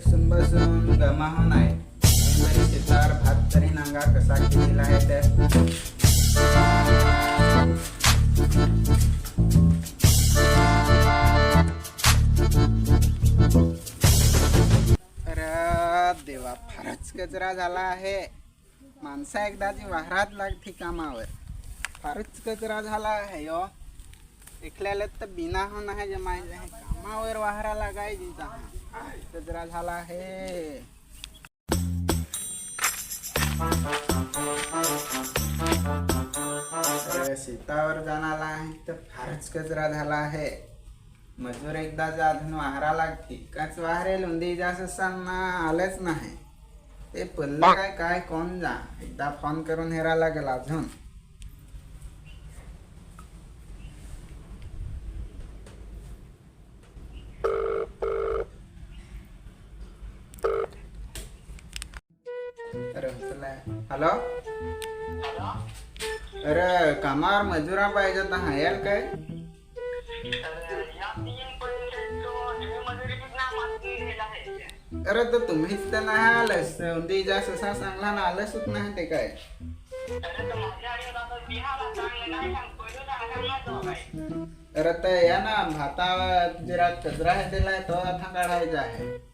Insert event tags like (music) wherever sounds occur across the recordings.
बसून बसून गमा होऊन आहे शेतावर भात तरी नांगा कसा केलेला आहे तर अरे देवा फारच कचरा झाला आहे. माणसा एकदाची वाहरात लागते कामावर फारच कचरा झाला आहे हो. यो एकल्याला तर बिना होऊन आहे जमायचं कामावर वाहरा लागायची कचरा झाला आहे. शेतावर जाणारा आहे तर फारच कचरा झाला आहे. मजूर एकदा अजून वाहरा लागते काच वाहरे उंदी जास असताना आलंच नाही. ते पल्लं काय काय कोण जा? एकदा फोन करून हेरा लागेल अजून. अरे हॅलो? अरे कामावर मजुरा पाहिजे तर हायाल काय? अरे तर तुम्हीच तर नाही आलस. उंदी जास्त असा चांगला ना आलंच नाही ते काय? अरे तर या ना भातावर जरा कचरा आहे त्याला तो आता काढायचा आहे.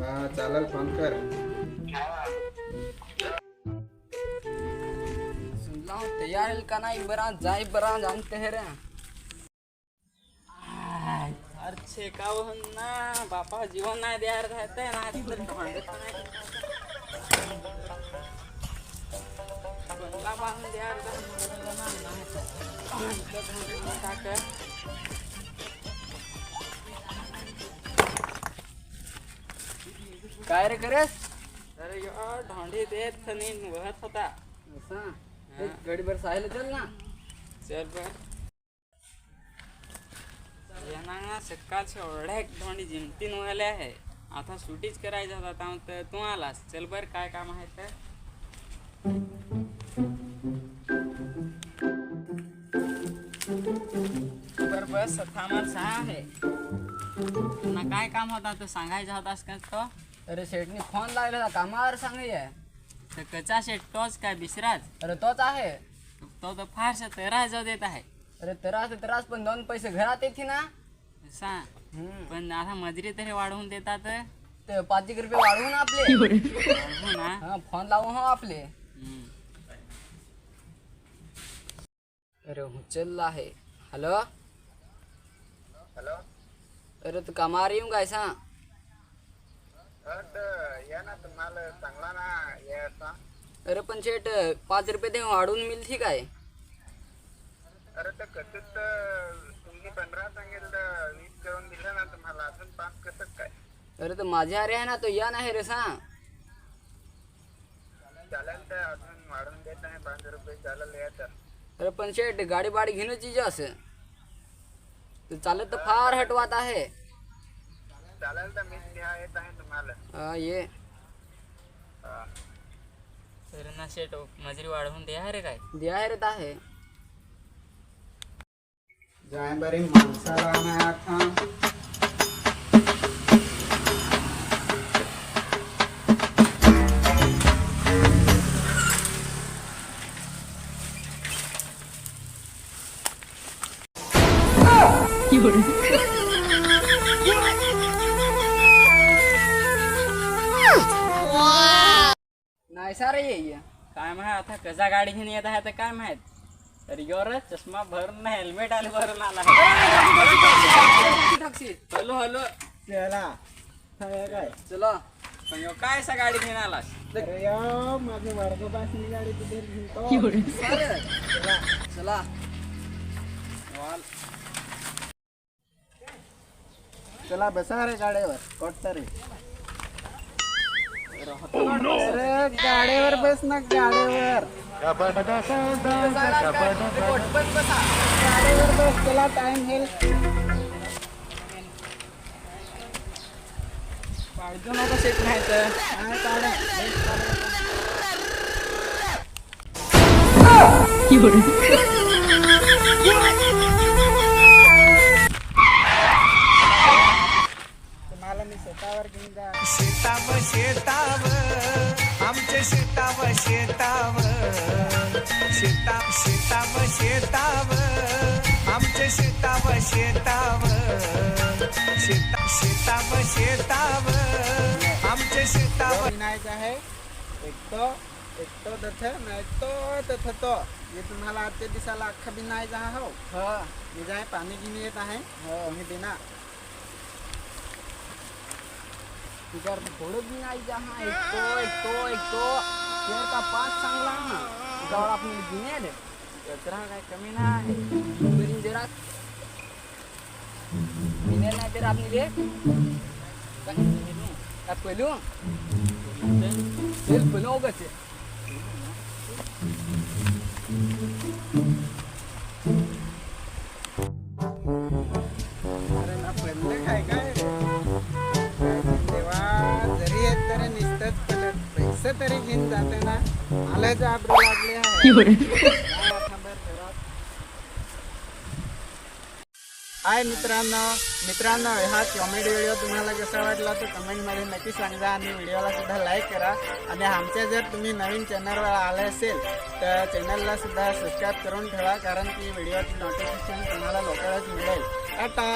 हा चालेल फोन कर. सुनला हूँ का नाही बरा जाय बरा जाणते हे रे अरे का ना बापा जीवन नाही द्यायला राहतंय ना तिथं बंगला बांधून द्यायला टाक काय रे करेस अरे ढोंडी देत थनीन वहत होता. गाड़ी भर साहिल चल ना. चल बर. यांना सकाळचे एवढ्या एक ढोंडी जिमतीन व्हायला आहे. आता सुटीच करायचा होता तर तू आलास. चल बर काय काम आहे तर? बर बस थांबाल सहा आहे. पुन्हा काय काम होता तो सांगायचा होतास का तो? अरे शेठनी फोन लागला होता. कामावर सांगाय तर कचा शेट तोच काय बिसराच अरे तोच आहे. तो तर फारसा तरा जाऊ देत आहे. अरे तरास तर तरास पण दोन पैसे घरात येते ना. सांग हम्म. पण आता मजुरी तरी वाढवून देतात. ते पाच एक रुपये वाढवू ना आपले. (laughs) हो ना. हा. फोन लावू हो आपले. हम्म. अरे उचल आहे. हॅलो हॅलो अरे तू कामावर येऊ काय सांग या ना तुम्हाला चांगला ना याचा अरे पण शेठ पाच रुपये ते वाढवून मिळते काय? अरे तर कसं तुम्ही पंधरा सांगेल तर वीस करून दिलं ना तुम्हाला अजून पाच कसं काय? अरे तर माझ्या अरे आहे ना तो या नाही रे सांग. चालेल तर अजून वाढून देत आहे पाच रुपये चालेल या तर. अरे पण शेठ गाडी बाडी घेणं चीज असं. तर चालत तर फार हटवात आहे. चालेल तर मी घ्या येत आहे हा, ये. तर ना शेट मजुरी वाढवून द्या रे काय? द्या रे आहे जाय बरी माणसाला नाही सारे ये काय माहीत आता कसा गाडी घेऊन येत आहे तर काय माहीत तर योर चष्मा भरून हेल्मेट आले भरून आला हॅलो हॅलो चला काय काय चला पण ह्यो काय असा गाडी घेऊन आलास अरे यो माझे वर्गपासनी गाडी घेतो सारे चला चला बसा रे गाड्यावर कोटता रे अरे गाड्यावर बस ना गाड्यावर गाड्यावर बस त्याला टाइम हेल पाहिजे नको सेट नाही तर काय काढा. शेताव आमच्या शेताव शेताव शेता शेताव शेताव आमच्या शेताव शेताव शेता शेताव शेताव आमच्या शेताव विनायक आहे. एक तो एक तो तथ नाही तो तथ तो. हे तुम्हाला आजच्या दिवसाला अख्खा बिनायचा हा हो. हा. मी जाय पाणी गिनी येत आहे. तुम्ही बिना तिच्यावर थोडं बी नाही जा हा। एक तो एक तो एक तो। शेर का पाच चांगला हा। त्याच्यावर आपण गिनेल कचरा काय कमी नाही बरी जरा गिनेल नाही तर आपण रे काय काय पहिलू तेल पहिलं उगाच आहे. अरे तरी घेऊन जाते ना. मला जाबरू लागले आता? (laughs) हाय मित्रांनो. मित्रांनो हा कॉमेडी व्हिडिओ तुम्हाला कसा वाटला तर कमेंटमध्ये नक्की सांगा आणि व्हिडिओला सुद्धा लाईक करा. आणि आमच्या जर तुम्ही नवीन चॅनलवर आले असेल तर चॅनलला सुद्धा सबस्क्राईब करून ठेवा कारण की व्हिडिओची नोटिफिकेशन तुम्हाला लवकरच मिळेल. टाटा!